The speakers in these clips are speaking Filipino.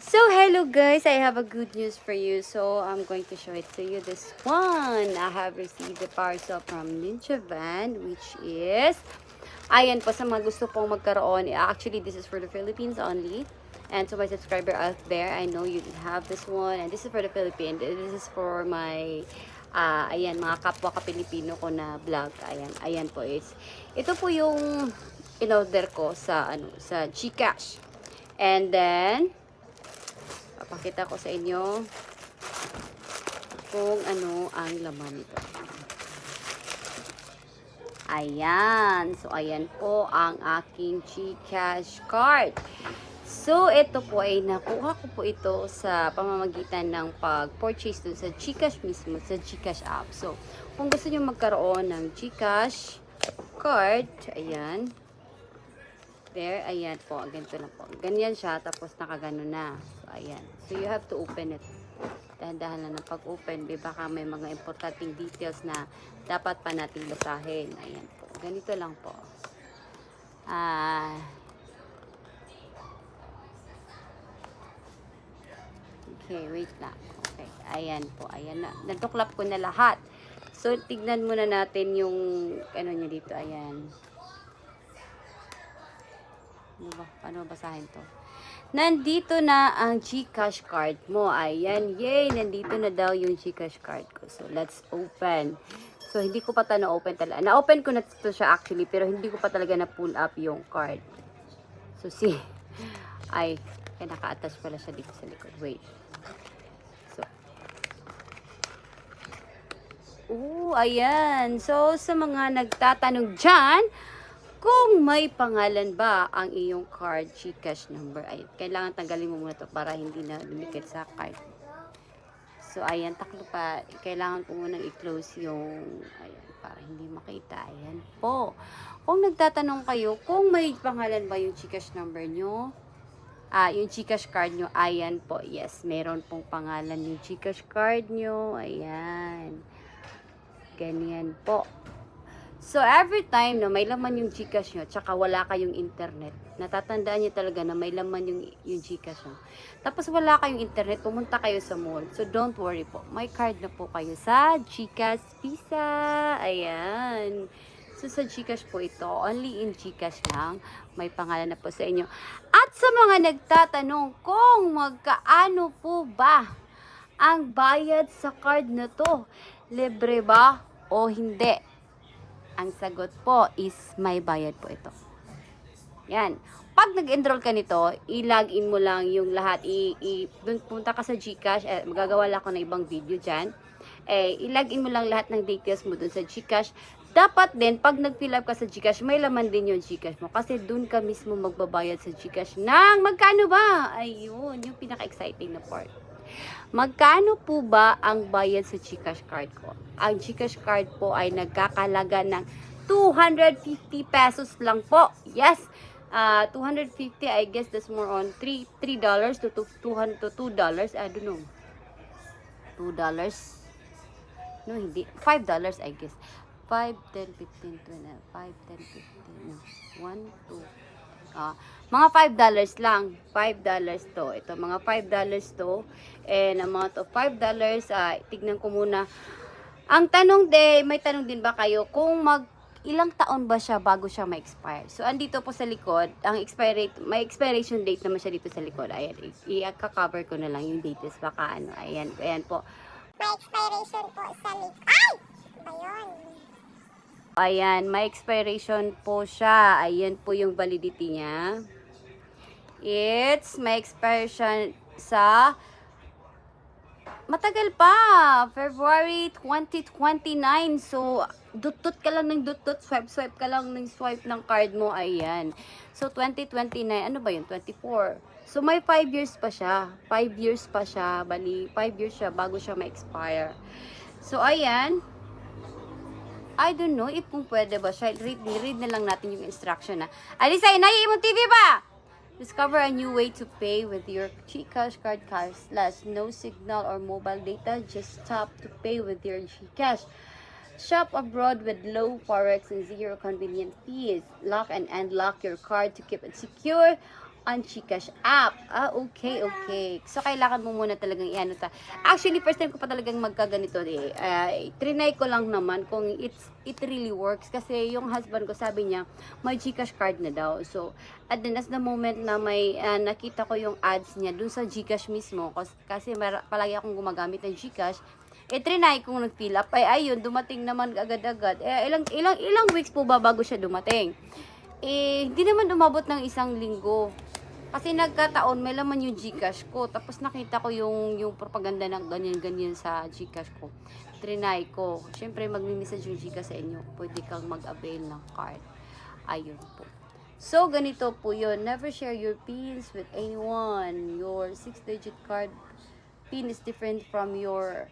So, hello guys! I have a good news for you. So, I'm going to show it to you. This one, I have received the parcel from Ninja Van, which is, ayan po sa mga gusto pong magkaroon. Actually, this is for the Philippines only. And to my subscriber out there, I know you have this one. And this is for the Philippines. This is for my, ah ayan, mga kapwa ka-Pilipino ko na vlog. Ayan, ayan po is. Ito po yung in-order ko sa, ano, sa Gcash. And then, papakita ko sa inyo kung ano ang laman nito. Ayan. So, ayan po ang aking Gcash card. So, ito po ay nakuha ko po ito sa pamamagitan ng pag-purchase dun sa Gcash mismo, sa Gcash app. So, kung gusto nyo magkaroon ng Gcash card, ayan. There, ayan po. Ganito lang po. Ganyan siya, tapos nakagano na. So, ayan. So, you have to open it. Dahan-dahan lang ng pag-open. Baka may mga importanteng details na dapat pa nating basahin. Ayan po. Ganito lang po. Ah... Okay, wait lang. Okay, ayan po. Ayan na. Natuklap ko na lahat. So, tignan muna natin yung ano niya dito. Ayan. Ano? Paano basahin to? Nandito na ang Gcash card mo. Ayan. Yay! Nandito na daw yung Gcash card ko. So, let's open. So, hindi ko pa ito na-open talaga. Na-open ko na ito siya actually, pero hindi ko pa talaga na-pull up yung card. So, see. Ay, kaya naka-attach pala siya dito sa likod. Wait. So, Oo, ayan. So, sa mga nagtatanong dyan, kung may pangalan ba ang iyong card Gcash number, ay kailangan tanggalin mo muna to para hindi na lumikit sa card. So, ayan, taklo pa. Kailangan ko munang i-close yung, ayan, para hindi makita. Ayan po. Kung nagtatanong kayo, kung may pangalan ba yung Gcash number nyo, ah, yung Gcash card nyo, ayan po. Yes, meron pong pangalan yung Gcash card nyo. Ayan. Ganyan po. So, every time na may laman yung Gcash nyo, tsaka wala kayong internet, natatandaan nyo talaga na may laman yung, yung Gcash nyo. Tapos wala kayong internet, pumunta kayo sa mall. So, don't worry po. May card na po kayo sa Gcash Visa. Ayan. So, sa Gcash po ito, only in Gcash lang. May pangalan na po sa inyo. At sa mga nagtatanong kung magkaano po ba ang bayad sa card na to, libre ba o hindi? Ang sagot po is may bayad po ito. Yan. Pag nag-enroll ka nito, i-login mo lang yung lahat. I, i, punta ka sa Gcash. Eh, magagawa lang ako ng ibang video dyan. Eh, i-login mo lang lahat ng details mo dun sa Gcash. Dapat din, pag nag-fill up ka sa Gcash, may laman din yung Gcash mo. Kasi dun ka mismo magbabayad sa Gcash ng magkano ba? Ayun, yung pinaka-exciting na part. Magkano po ba ang bayad sa Gcash card ko? Ang Gcash card po ay nagkakalaga ng 250 pesos lang po. Yes, uh, 250, I guess that's more on 3 $3 dollars to 200 to 2 dollars. I don't know. 2 dollars. No, hindi. 5 dollars, I guess. 5, 10, 15, 20, 5, 10, 15, no. 1, 2, Ah, mga 5 dollars lang. 5 dollars to. Ito, mga 5 dollars to. And amount of 5 dollars, ah, tignan ko muna. Ang tanong de, may tanong din ba kayo kung mag ilang taon ba siya bago siya ma-expire? So, andito po sa likod, ang expire may expiration date naman siya dito sa likod. Ayan, i-cover ko na lang yung dates. Baka ano, ayan, ayan po. May expiration po sa link. Ay! Ba yun? Ayan, may expiration po siya. Ayan po yung validity niya. It's may expiration sa matagal pa. February 2029. So, dutut ka lang ng dutut. Swipe, swipe ka lang ng swipe ng card mo. Ayan. So, 2029. Ano ba yun? 24. So, may 5 years pa siya. 5 years pa siya. Bali, 5 years siya bago siya ma-expire. So, ayan. I don't know if kung pwede ba siya. Read, read na lang natin yung instruction na. Alisa, inay mo TV ba? Discover a new way to pay with your GCash card slash no signal or mobile data. Just tap to pay with your GCash. Shop abroad with low forex and zero convenient fees. Lock and unlock your card to keep it secure ang Gcash app. Ah, okay, okay. So, kailangan mo muna talagang i-ano ta. Actually, first time ko pa talagang magkaganito eh. Uh, trinay ko lang naman kung it's, it really works. Kasi yung husband ko sabi niya, may Gcash card na daw. So, at then, as the moment na may ah, nakita ko yung ads niya dun sa Gcash mismo, kasi, palagi akong gumagamit ng Gcash, eh, trinay kong nag-fill up. Ay, ayun, dumating naman agad-agad. Eh, ilang, ilang, ilang weeks po ba bago siya dumating? Eh, hindi naman umabot ng isang linggo. Kasi nagkataon, may laman yung Gcash ko. Tapos nakita ko yung, yung propaganda ng ganyan-ganyan sa Gcash ko. Trinay ko. Siyempre, magmi-message yung Gcash sa inyo. Pwede kang mag-avail ng card. Ayun po. So, ganito po yun. Never share your pins with anyone. Your 6-digit card pin is different from your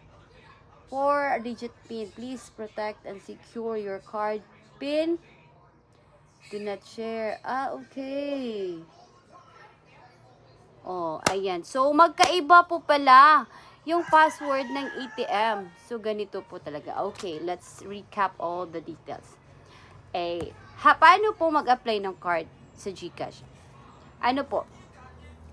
4-digit pin. Please protect and secure your card pin. Do not share. Ah, okay. Oh, ayan. So, magkaiba po pala yung password ng ATM. So, ganito po talaga. Okay, let's recap all the details. Eh, ha, paano po mag-apply ng card sa GCash? Ano po?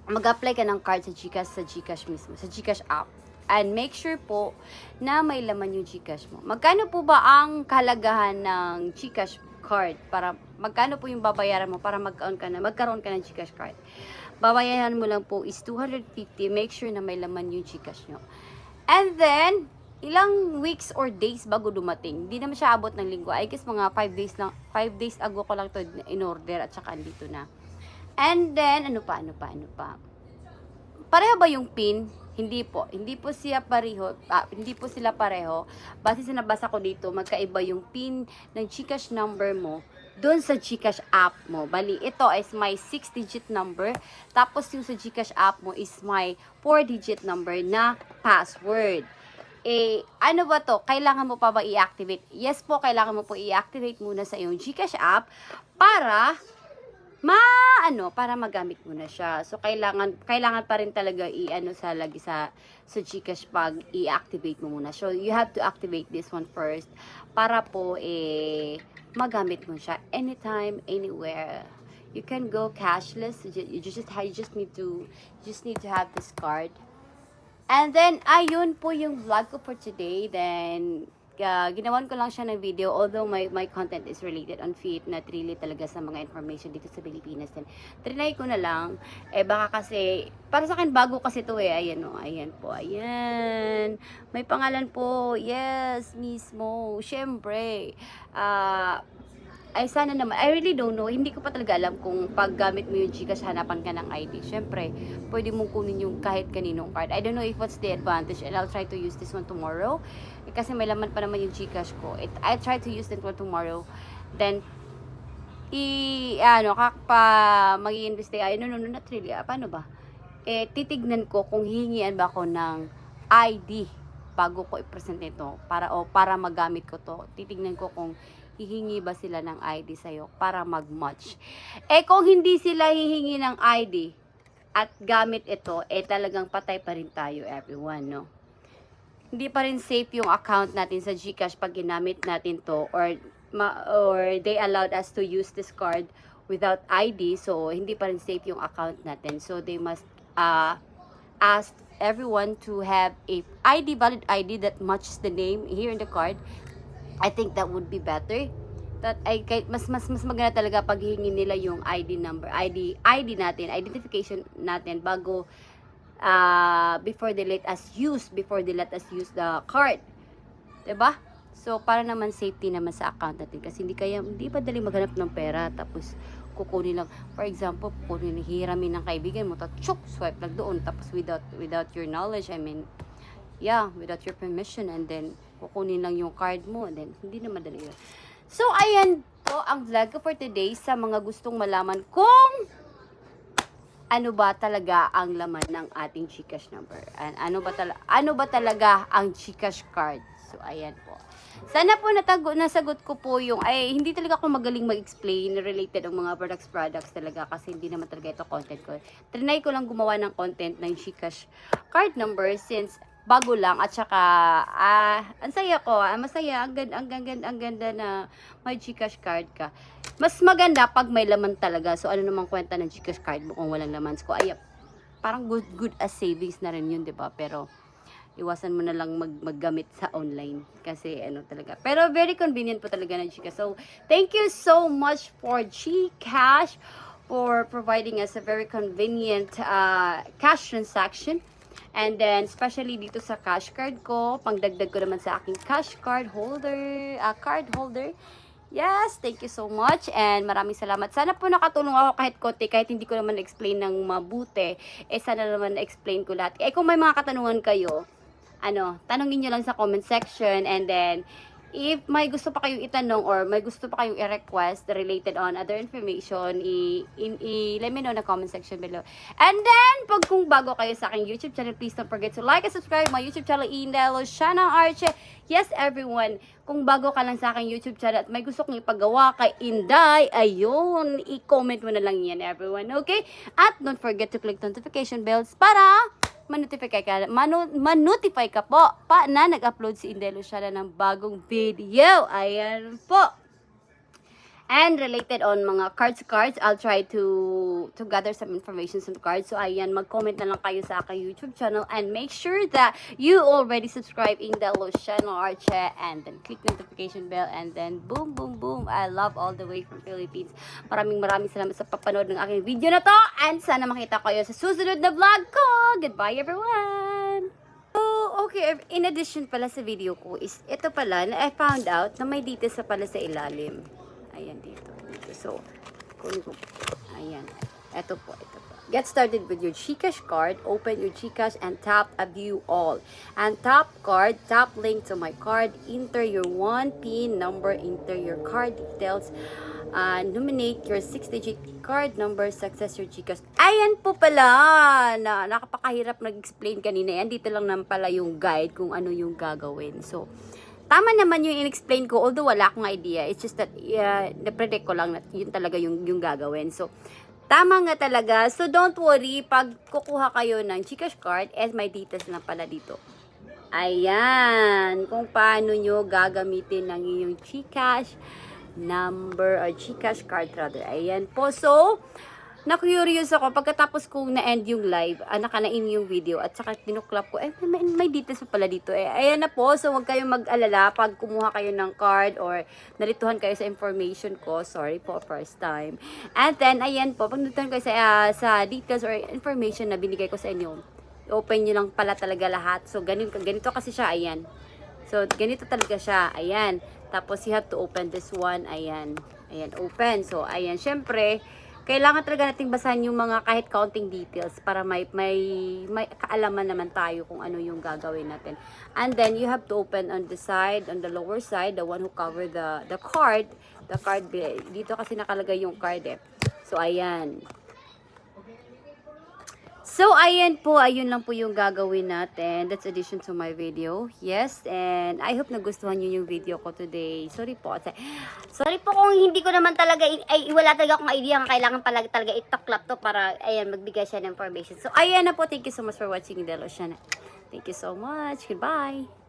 Mag-apply ka ng card sa GCash sa GCash mismo, sa GCash app. And make sure po na may laman yung GCash mo. Magkano po ba ang kalagahan ng GCash card para magkano po yung babayaran mo para magkaroon ka na magkaroon ka ng GCash card? Babayaran mo lang po is 250. Make sure na may laman yung GCash nyo. And then, ilang weeks or days bago dumating. Hindi naman siya abot ng linggo. I guess mga 5 days lang, 5 days ago ko lang to in order at saka andito na. And then, ano pa, ano pa, ano pa. Pareho ba yung pin? Hindi po. Hindi po siya pareho. Ah, hindi po sila pareho. Base sa nabasa ko dito, magkaiba yung pin ng Gcash number mo doon sa Gcash app mo. Bali, ito is my 6-digit number. Tapos yung sa Gcash app mo is my 4-digit number na password. Eh, ano ba to? Kailangan mo pa ba i-activate? Yes po, kailangan mo po i-activate muna sa iyong Gcash app para ma ano para magamit mo na siya. So kailangan kailangan pa rin talaga i-ano sa lagi sa sa GCash pag i-activate mo muna. So you have to activate this one first para po eh magamit mo siya anytime anywhere. You can go cashless. You just you just need to you just need to have this card. And then, ayun po yung vlog ko for today. Then, uh, ginawan ko lang siya ng video. Although my, my content is related on feet, not really talaga sa mga information dito sa Pilipinas. Then, trinay ko na lang. Eh, baka kasi, para sa akin, bago kasi to eh. Ayan o, ayan po, ayan. May pangalan po. Yes, mismo. Siyempre. Ah, ay sana naman, I really don't know, hindi ko pa talaga alam kung paggamit mo yung Gcash, hanapan ka ng ID. Siyempre, pwede mong kunin yung kahit kaninong card. I don't know if what's the advantage and I'll try to use this one tomorrow. Eh, kasi may laman pa naman yung Gcash ko. It, I'll try to use that one tomorrow. Then, i, ano, kakpa, mag-i-invest ay, no, no, no, not really, ah, paano ba? Eh, titignan ko kung hihingian ba ako ng ID bago ko i-present ito para o para magamit ko to. Titignan ko kung hihingi ba sila ng ID sa'yo para mag-match. Eh kung hindi sila hihingi ng ID at gamit ito, eh talagang patay pa rin tayo everyone, no? Hindi pa rin safe yung account natin sa GCash pag ginamit natin to or ma- or they allowed us to use this card without ID so hindi pa rin safe yung account natin so they must uh, ask everyone to have a ID valid ID that matches the name here in the card I think that would be better. That ay kay mas mas mas maganda talaga pag hihingi nila yung ID number, ID ID natin, identification natin bago uh, before they let us use, before they let us use the card. 'Di ba? So para naman safety naman sa account natin kasi hindi kaya hindi pa dali maghanap ng pera tapos kukunin lang for example kukunin hiramin ng kaibigan mo tapos chuk swipe lang doon tapos without without your knowledge I mean yeah, without your permission and then kukunin lang yung card mo then hindi na madali yun. So, ayan po ang vlog ko for today sa mga gustong malaman kung ano ba talaga ang laman ng ating Gcash number. And ano ba talaga ano ba talaga ang Gcash card. So, ayan po. Sana po natago, nasagot ko po yung, ay, hindi talaga ako magaling mag-explain related ang mga products products talaga kasi hindi naman talaga ito content ko. Trinay ko lang gumawa ng content ng Gcash card number since bago lang at saka ah ang saya ko, ah, masaya, ang ganda, ang ganda, ang ganda na may Gcash card ka. Mas maganda pag may laman talaga. So, ano namang kwenta ng Gcash card mo kung walang laman? So, ay, parang good, good as savings na rin yun, di ba? Pero, iwasan mo na lang mag maggamit sa online kasi ano talaga. Pero very convenient po talaga ng Gcash. So, thank you so much for Gcash for providing us a very convenient uh, cash transaction. And then, especially dito sa cash card ko, pangdagdag ko naman sa aking cash card holder, uh, card holder. Yes, thank you so much and maraming salamat. Sana po nakatulong ako kahit konti, kahit hindi ko naman explain ng mabuti. Eh, sana naman na-explain ko lahat. Eh, kung may mga katanungan kayo, ano, tanongin nyo lang sa comment section and then if may gusto pa kayong itanong or may gusto pa kayong i-request related on other information, i, i, i- let me know na comment section below. And then, pag kung bago kayo sa aking YouTube channel, please don't forget to like and subscribe my YouTube channel, Indelo Shana Arche. Yes, everyone, kung bago ka lang sa aking YouTube channel at may gusto kong ipagawa kay Inday, ayun, i-comment mo na lang yan, everyone, okay? At don't forget to click notification bells para manotify ka, manu, manotify ka po pa na nag-upload si Indelo Shala ng bagong video. Ayan po. And related on mga cards cards, I'll try to to gather some information some cards. So ayan, mag-comment na lang kayo sa aking YouTube channel and make sure that you already subscribe in the channel Arche and then click notification bell and then boom boom boom. I love all the way from Philippines. Maraming maraming salamat sa papanood ng aking video na to and sana makita kayo sa susunod na vlog ko. Goodbye everyone! So, okay, in addition pala sa video ko is ito pala na I found out na may details sa pala sa ilalim. Ayan dito. dito. So, kunin ko. Ayan. Ito po, ito po. Get started with your Gcash card. Open your Gcash and tap a view all. And tap card, tap link to my card. Enter your one PIN number. Enter your card details. Uh, nominate your 6-digit card number. Success your Gcash. Ayan po pala. Na, nakapakahirap nag-explain kanina. Yan dito lang naman pala yung guide kung ano yung gagawin. So, tama naman yung in-explain ko, although wala akong idea. It's just that, yeah, na-predict ko lang na yun talaga yung, yung gagawin. So, tama nga talaga. So, don't worry, pag kukuha kayo ng Gcash card, eh, may details lang pala dito. Ayan, kung paano nyo gagamitin ng inyong Gcash number or Gcash card rather. Ayan po. So, na-curious ako pagkatapos kong na-end yung live, ah, nakanain yung video at saka tinuklap ko, eh, may, may details pa pala dito. Eh, ayan na po, so huwag kayong mag-alala pag kumuha kayo ng card or nalituhan kayo sa information ko. Sorry po, first time. And then, ayan po, pag nalituhan kayo sa, ah, sa details or information na binigay ko sa inyo, open nyo lang pala talaga lahat. So, ganito, ganito kasi siya, ayan. So, ganito talaga siya, ayan. Tapos, you have to open this one, ayan. Ayan, open. So, ayan, syempre, kailangan talaga nating basahin yung mga kahit counting details para may may may kaalaman naman tayo kung ano yung gagawin natin. And then you have to open on the side, on the lower side, the one who cover the the card, the card dito kasi nakalagay yung card eh. So ayan. So, ayan po, ayun lang po yung gagawin natin. That's addition to my video. Yes, and I hope nagustuhan nyo yung video ko today. Sorry po. Sorry po kung hindi ko naman talaga, ay, wala talaga akong idea nga kailangan pala talaga itaklap to para, ayan, magbigay siya ng information. So, ayan na po. Thank you so much for watching the Ocean. Thank you so much. Goodbye.